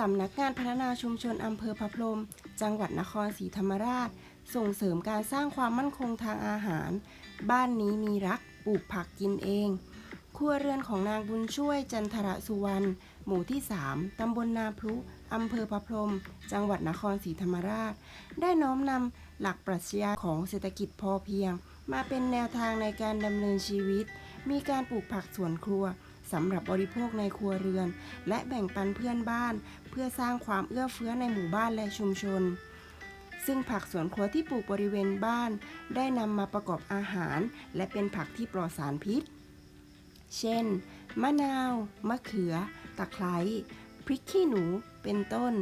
สำนักงานพัฒนาชุมชนอำเภอพะพรม จังหวัดนครศรีธรรมราช ส่งเสริมการสร้างความมั่นคงทางอาหาร บ้านนี้มีรักปลูกผักกินเองครัวเรือนของนางบุญช่วยจันทระสุวรรณหมู่ที่ 3 ตำบลนาพลุอำเภอพะพรม จังหวัดนครศรีธรรมราช ได้น้อมนำหลักปรัชญาของเศรษฐกิจพอเพียง มาเป็นแนวทางในการดำเนินชีวิต มีการปลูกผักสวนครัว สำหรับบริโภคในครัวเรือน และแบ่งปันเพื่อนบ้าน เพื่อสร้างความเอื้อเฟื้อในหมู่บ้านและชุมชน ซึ่งผักสวนครัวที่ปลูกบริเวณบ้าน ได้นำมาประกอบอาหาร และเป็นผักที่ปลอดสารพิษ เช่น มะนาว มะเขือ ตะไคร้ พริกขี้หนู เป็นต้น